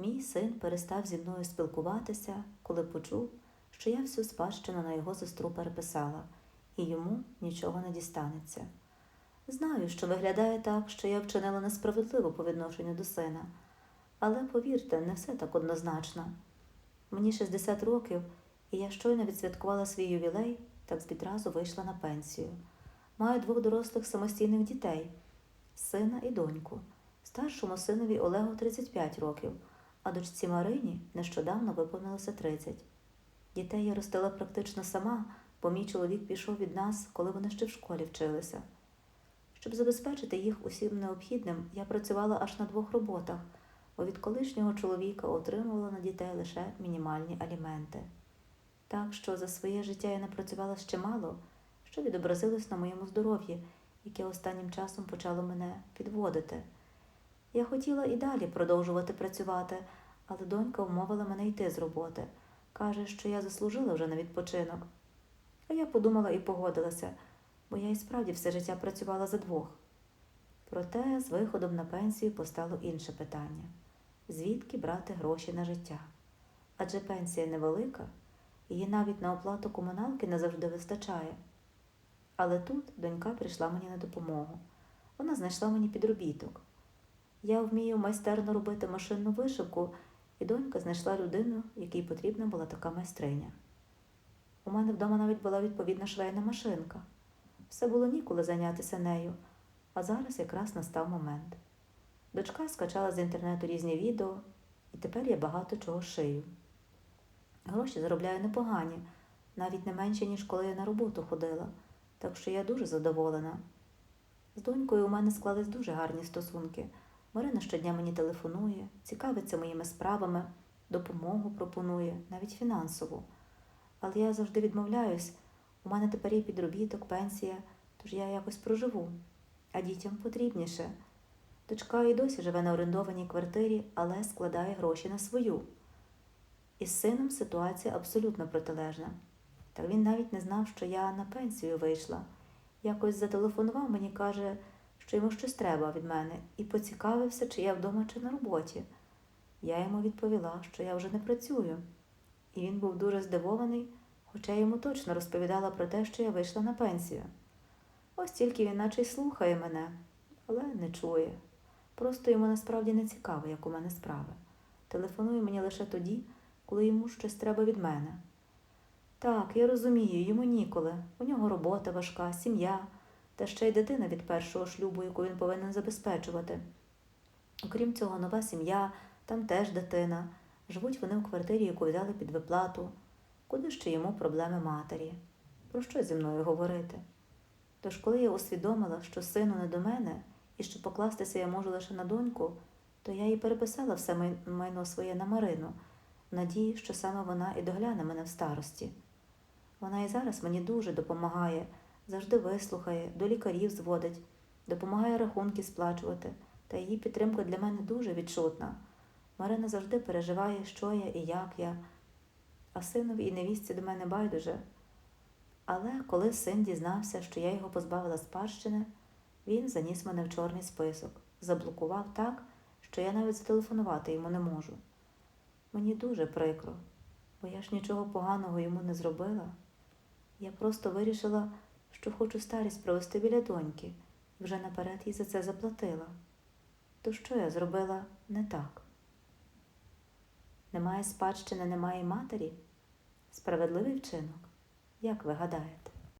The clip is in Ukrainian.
Мій син перестав зі мною спілкуватися, коли почув, що я всю спадщину на його сестру переписала, і йому нічого не дістанеться. Знаю, що виглядає так, що я вчинила несправедливо по відношенню до сина, але повірте, не все так однозначно. Мені 60 років, і я щойно відсвяткувала свій ювілей, так відразу вийшла на пенсію. Маю двох дорослих самостійних дітей сина і доньку. Старшому синові Олегу 35 років, а дочці Марині нещодавно виповнилося 30. Дітей я ростила практично сама, бо мій чоловік пішов від нас, коли вони ще в школі вчилися. Щоб забезпечити їх усім необхідним, я працювала аж на двох роботах, бо від колишнього чоловіка отримувала на дітей лише мінімальні аліменти. Так що за своє життя я напрацювала ще мало, що відобразилось на моєму здоров'ї, яке останнім часом почало мене підводити. Я хотіла і далі продовжувати працювати, але донька вмовила мене йти з роботи. Каже, що я заслужила вже на відпочинок. А я подумала і погодилася, бо я і справді все життя працювала за двох. Проте з виходом на пенсію постало інше питання звідки брати гроші на життя? Адже пенсія невелика, її навіть на оплату комуналки не завжди вистачає. Але тут донька прийшла мені на допомогу. Вона знайшла мені підробіток. Я вмію майстерно робити машинну вишивку, і донька знайшла людину, якій потрібна була така майстриня. У мене вдома навіть була відповідна швейна машинка. Все було ніколи зайнятися нею, а зараз якраз настав момент. Дочка скачала з інтернету різні відео, і тепер я багато чого шию. Гроші заробляю непогані, навіть не менше, ніж коли я на роботу ходила, так що я дуже задоволена. З донькою у мене склались дуже гарні стосунки. Марина щодня мені телефонує, цікавиться моїми справами, допомогу пропонує, навіть фінансову. Але я завжди відмовляюсь, у мене тепер є підробіток, пенсія, тож я якось проживу, а дітям потрібніше. Дочка і досі живе на орендованій квартирі, але складає гроші на свою. Із сином ситуація абсолютно протилежна. Та він навіть не знав, що я на пенсію вийшла. Якось зателефонував мені, каже, що йому щось треба від мене, і поцікавився, чи я вдома чи на роботі. Я йому відповіла, що я вже не працюю. І він був дуже здивований, хоча я йому точно розповідала про те, що я вийшла на пенсію. Ось тільки він наче й слухає мене, але не чує. Просто йому насправді не цікаво, як у мене справи. Телефонує мені лише тоді, коли йому щось треба від мене. Так, я розумію, йому ніколи. У нього робота важка, сім'я, та ще й дитина від першого шлюбу, яку він повинен забезпечувати. Окрім цього, нова сім'я, там теж дитина. Живуть вони у квартирі, яку взяли під виплату. Куди ще йому проблеми матері? Про що зі мною говорити? Тож, коли я усвідомила, що сину не до мене і що покластися я можу лише на доньку, то я їй переписала все майно своє на Марину, в надії, що саме вона і догляне мене в старості. Вона і зараз мені дуже допомагає, завжди вислухає, до лікарів зводить, допомагає рахунки сплачувати, та її підтримка для мене дуже відчутна. Марина завжди переживає, що я і як я, а синові і невістці до мене байдуже. Але коли син дізнався, що я його позбавила спадщини, він заніс мене в чорний список, заблокував так, що я навіть зателефонувати йому не можу. Мені дуже прикро, бо я ж нічого поганого йому не зробила. Я просто вирішила, що хочу старість провести біля доньки, вже наперед їй за це заплатила. То що я зробила не так? Немає спадщини, немає матері? Справедливий вчинок? Як ви гадаєте?